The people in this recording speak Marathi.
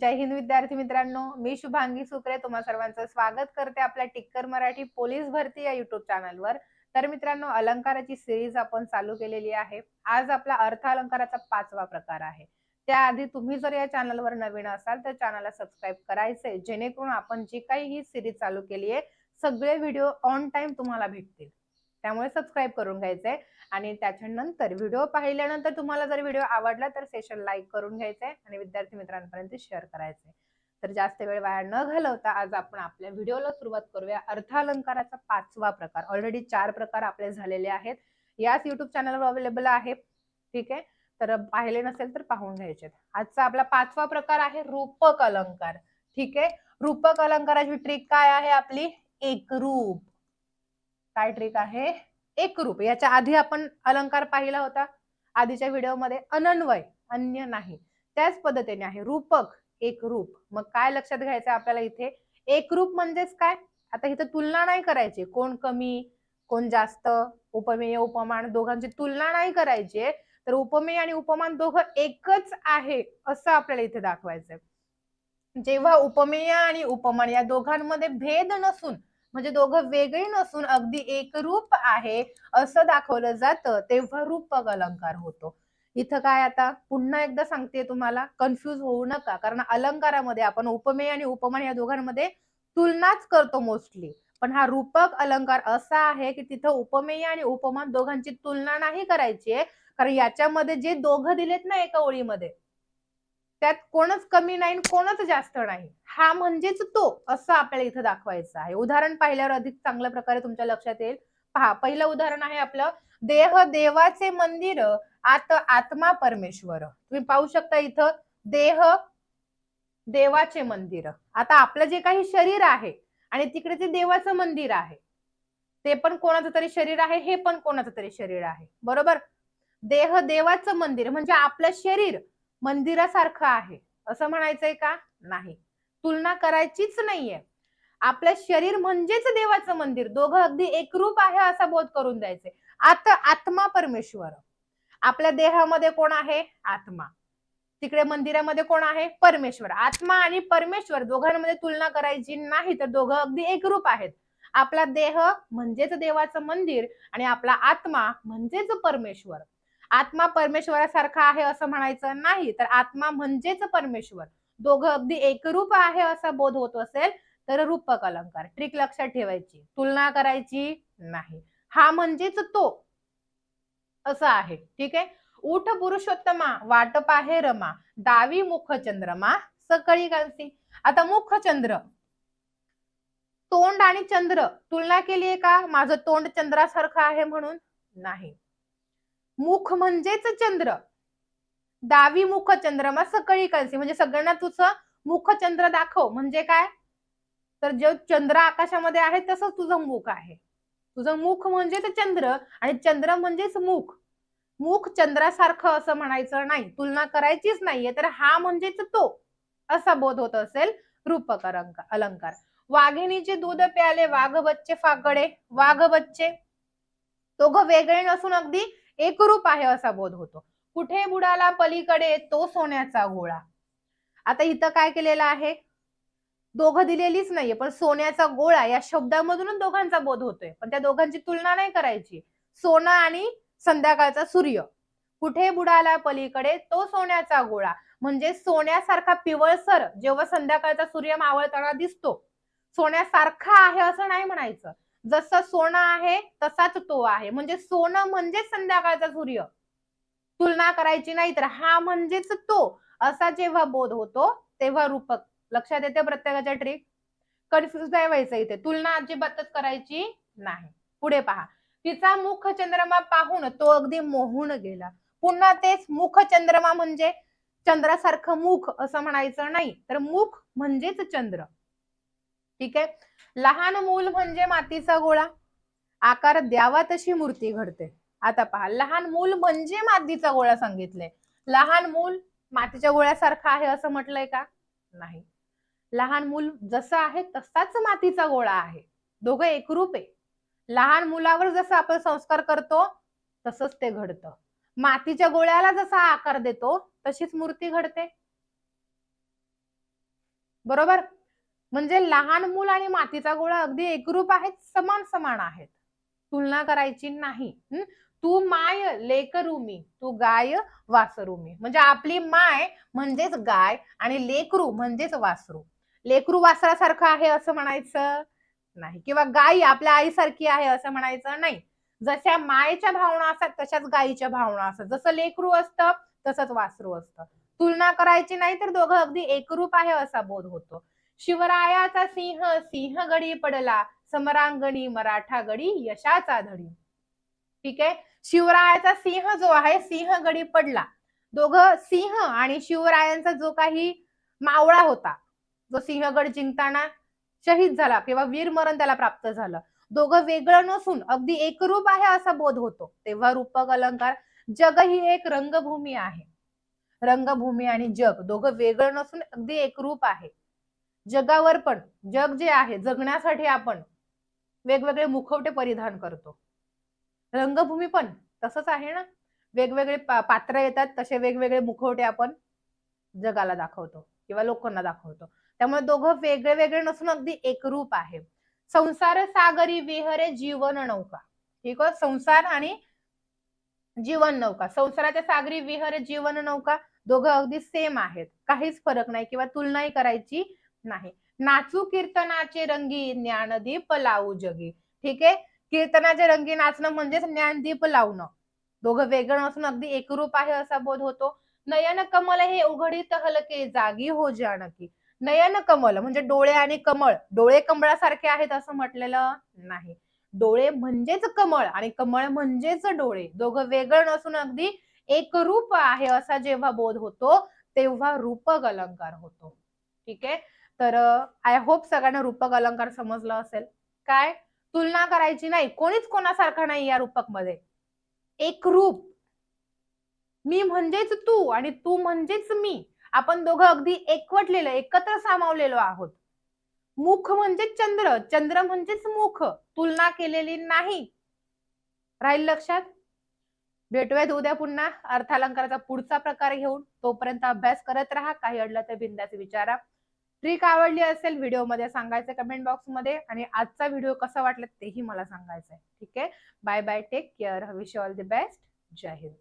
जय हिंद विद्यार्थी मित्रांनो मी शुभांगी सुकरे तुम्हा सर्वांचं स्वागत करते आपल्या टिक्कर मराठी पोलीस भरती या युट्यूब चॅनलवर तर मित्रांनो अलंकाराची सिरीज आपण चालू केलेली आहे. आज आपला अर्थ अलंकाराचा पाचवा प्रकार आहे. त्याआधी तुम्ही जर या चॅनलवर नवीन असाल तर चॅनलला सबस्क्राईब करायचंय. जेणेकरून आपण जी काही ही सिरीज चालू केली आहे सगळे व्हिडिओ ऑन टाइम तुम्हाला भेटतील. त्यामुळे सबस्क्राईब करून घ्यायचंय. आणि त्याच्यानंतर व्हिडिओ पाहिल्यानंतर तुम्हाला जर व्हिडिओ आवडला तर सेशन लाईक करून घ्यायचंय आणि विद्यार्थी मित्रांपर्यंत शेअर करायचंय. तर जास्त वेळ वाया न घालवता आज आपण आपल्या व्हिडिओला सुरुवात करूया. अर्थालंकाराचा पाचवा प्रकार. ऑलरेडी चार प्रकार आपले झालेले आहेत. याच युट्यूब चॅनलवर अवेलेबल आहे. ठीक आहे? तर पाहिले नसेल तर पाहून घ्यायचे आजचा आपला पाचवा प्रकार आहे रूपक अलंकार. ठीक आहे? रूपक अलंकाराची ट्रिक काय आहे आपली? एकरूप. काय ट्रिक आहे? एकरूप याच्या आधी आपण अलंकार पाहिला होता. आधीच्या व्हिडिओमध्ये अनन्वय अन्य नाही. त्याच पद्धतीने आहे. रूपक एक रूप. मग काय लक्षात घ्यायचं आपल्याला इथे? एक रूप म्हणजेच काय? आता इथं तुलना नाही करायची. कोण कमी कोण जास्त उपमेय उपमान दोघांची तुलना नाही करायची. तर उपमेय आणि उपमान दोघं एकच आहे असं आपल्याला इथे दाखवायचंय. जेव्हा उपमेय आणि उपमान या दोघांमध्ये भेद नसून म्हणजे दोघं वेगळी नसून अगदी एकरूप आहे असं दाखवलं जातं तेव्हा रूपक अलंकार होतो. इथं काय आता? पुन्हा एकदा सांगते तुम्हाला कन्फ्युज होऊ नका कारण अलंकारामध्ये आपण उपमेय आणि उपमान या दोघांमध्ये तुलनाच करतो मोस्टली पण हा रूपक अलंकार असा आहे की तिथं उपमेय आणि उपमान दोघांची तुलना नाही करायची आहे कारण याच्यामध्ये जे दोघं दिलेत ना एका ओळीमध्ये त्यात कोणच कमी नाही कोणच जास्त नाही. हा म्हणजेच तो असं आपल्याला इथं दाखवायचं आहे. उदाहरण पाहिल्यावर अधिक चांगल्या प्रकारे तुमच्या लक्षात येईल. पहा पहिलं उदाहरण आहे आपलं देह देवाचे मंदिर आत आत्मा परमेश्वर. तुम्ही पाहू शकता इथं देह देवाचे मंदिर. आता आपलं जे काही शरीर आहे आणि तिकडे ते देवाचं मंदिर आहे. ते पण कोणाचं तरी शरीर आहे हे पण कोणाचं तरी शरीर आहे. बरोबर? देह देवाचं मंदिर म्हणजे आपलं शरीर मंदिरासारखं आहे. असं म्हणायचंय का? नाही. तुलना करायचीच नाहीये. आपलं शरीर म्हणजेच देवाचं मंदिर. दोघं अगदी एकरूप आहे असा बोध करून द्यायचे आता आत्मा परमेश्वर. आपल्या देहामध्ये कोण आहे? आत्मा. तिकडे मंदिरामध्ये कोण आहे? परमेश्वर. आत्मा आणि परमेश्वर दोघांमध्ये तुलना करायची नाही तर दोघं अगदी एकरूप आहेत. आपला देह म्हणजेच देवाचं मंदिर आणि आपला आत्मा म्हणजेच परमेश्वर. आत्मा परमेश्वरासारखा आहे असं म्हणायचं नाही. तर आत्मा म्हणजेच परमेश्वर. दोघं अगदी एकरूप आहे असा बोध होत असेल तर रूपक अलंकार. ट्रिक लक्षात ठेवायची. तुलना करायची नाही. हा म्हणजेच तो. असं आहे. ठीक आहे? उठ पुरुषोत्तमा वाटप आहे रमा. डावी मुख चंद्रमा सकळी घालती आता मुख चंद्र तोंड आणि चंद्र. तुलना केली आहे का? माझं तोंड चंद्रासारखं आहे म्हणून? नाही. मुख म्हणजेच चंद्र. दावी मुख चंद्रमा सकळी कळसी म्हणजे सगळ्यांना तुझं मुख चंद्र दाखव. म्हणजे काय? तर जे चंद्र आकाशामध्ये आहे तसंच तुझं मुख आहे. तुझं मुख म्हणजेच चंद्र आणि चंद्र म्हणजेच मुख. मुख चंद्रासारखं असं म्हणायचं नाही. तुलना करायचीच नाहीये तर हा म्हणजेच तो. असा बोध होत असेल रूपक अलंकार. वाघिणीचे दूध प्याले वाघ बच्चे फाकडे. वाघ बच्चे दोघं वेगळे नसून अगदी एकरूप आहे असा बोध होतो. कुठे बुडाला पलीकडे तो सोन्याचा गोळा. आता इथं काय केलेलं आहे? दोघं दिलेलीच नाहीये पण सोन्याचा गोळा या शब्दामधूनच दोघांचा बोध होतोय. पण त्या दोघांची तुलना नाही करायची. सोना आणि संध्याकाळचा सूर्य. कुठे बुडाला पलीकडे तो सोन्याचा गोळा. म्हणजे सोन्यासारखा पिवळसर जेव्हा संध्याकाळचा सूर्य मावळताना दिसतो सोन्यासारखा आहे असं नाही म्हणायचं. जसं सोनं आहे तसाच तो आहे. म्हणजे सोनं म्हणजेच संध्याकाळचा सूर्य. तुलना करायची नाही तर हा म्हणजेच तो. असा जेव्हा बोध होतो तेव्हा रूपक. लक्षात येते प्रत्येकाच्या ट्रिक कन्फ्युज नाही व्हायचं इथे. तुलना अजिबातच करायची नाही. पुढे पहा. तिचा मुख चंद्रमा पाहून तो अगदी मोहून गेला. पुन्हा तेच मुख चंद्रमा म्हणजे चंद्रासारखं मुख असं म्हणायचं नाही. तर मुख म्हणजेच चंद्र. ठीक आहे? लहान मूल म्हणजे मातीचा गोळा. आकार द्यावा तशी मूर्ती घडते. आता पहा लहान मूल म्हणजे मातीचा गोळा सांगितलंय. लहान मूल मातीच्या गोळ्यासारखं आहे असं म्हटलंय का? नाही. लहान मूल जसं आहे तसाच मातीचा गोळा आहे. दोघं एकरूप आहे. लहान मुलावर जसं आपण संस्कार करतो तसंच ते घडतं. मातीच्या गोळ्याला जसा आकार देतो तशीच मूर्ती घडते. बरोबर? म्हणजे लहान मूल आणि मातीचा गोळा अगदी एकरूप आहेत समान समान आहेत. तुलना करायची नाही. तू माय लेकरूमी तू गाय वासरूमी. म्हणजे आपली माय म्हणजेच गाय आणि लेकरू म्हणजेच वासरू. लेकरू वासरासारखं आहे असं म्हणायचं नाही. किंवा गाई आपल्या आईसारखी आहे असं म्हणायचं नाही. जशा मायेच्या भावना असतात तशाच गायीच्या भावना असतात. जसं लेकरू असतं तसंच वासरू असतं. तुलना करायची नाही तर दोघं अगदी एकरूप आहे असा बोध होतो. शिवरायाचा सिंह सिंह गडी पडला. समरांगणी मराठा गडी यशाचा धडी. ठीक आहे? शिवरायाचा सिंह जो आहे सिंह गडी पडला. दोघं सिंह आणि शिवरायांचा जो काही मावळा होता जो सिंहगड जिंकताना शहीद झाला किंवा वीरमरण त्याला प्राप्त झालं. दोघं वेगळं नसून अगदी एकरूप आहे असा बोध होतो. तेव्हा रूपक अलंकार जग ही एक रंगभूमी आहे. रंगभूमी आणि जग दोघं वेगळं नसून अगदी एकरूप आहे. जगावर पण जग जे आहे जगण्यासाठी आपण वेगवेगळे मुखवटे परिधान करतो. रंगभूमी पण तसंच आहे ना? वेगवेगळे पात्र येतात तसे वेगवेगळे मुखवटे आपण जगाला दाखवतो किंवा लोकांना दाखवतो. त्यामुळे दोघं वेगळे वेगळे नसून अगदी एकरूप आहे. संसार सागरी विहरे जीवन नौका. ठीक आहे? संसार आणि जीवन नौका. संसाराच्या सागरी विहरे जीवन नौका दोघं अगदी सेम आहेत. काहीच फरक नाही किंवा तुलनाही करायची नाही. नाचू कीर्तनाचे रंगी ज्ञानदीप लावू जगी. ठीक आहे? कीर्तनाचे रंगी नाचणं म्हणजेच ज्ञानदीप लावणं. दोघं वेगळं असून अगदी एकरूप आहे असा बोध होतो. नयन कमल हे उघडीत हलके जागी हो जानकी. नयन कमल म्हणजे डोळे आणि कमळ. डोळे कमळासारखे आहेत असं म्हटलेलं नाही. डोळे म्हणजेच कमळ आणि कमळ म्हणजेच डोळे. दोघं वेगळं नसून अगदी एक रूप आहे असा जेव्हा बोध होतो तेव्हा रूपक अलंकार होतो. ठीक आहे? तर आय होप सगळ्यांना रूपक अलंकार समजलं असेल. काय? तुलना करायची नाही. कोणीच कोणासारखं नाही या रूपकमध्ये एकरूप मी म्हणजेच तू आणि तू म्हणजेच मी. आपण दोघं अगदी एकवटलेलं एकत्र सामावलेलो आहोत. मुख म्हणजे चंद्र चंद्र म्हणजेच मुख. तुलना केलेली नाही. राहील लक्षात? भेटूयात उद्या पुन्हा. अर्थालंकाराचा पुढचा प्रकार घेऊन. तोपर्यंत अभ्यास करत राहा. काही अडलं तर बिंदाच विचारा. ट्रिक आवडली असेल व्हिडिओमध्ये सांगायचं कमेंट बॉक्समध्ये आणि आजचा व्हिडिओ कसा वाटला तेही मला सांगायचं आहे ठीक आहे? Bye bye take care wish all the best Jai Hind.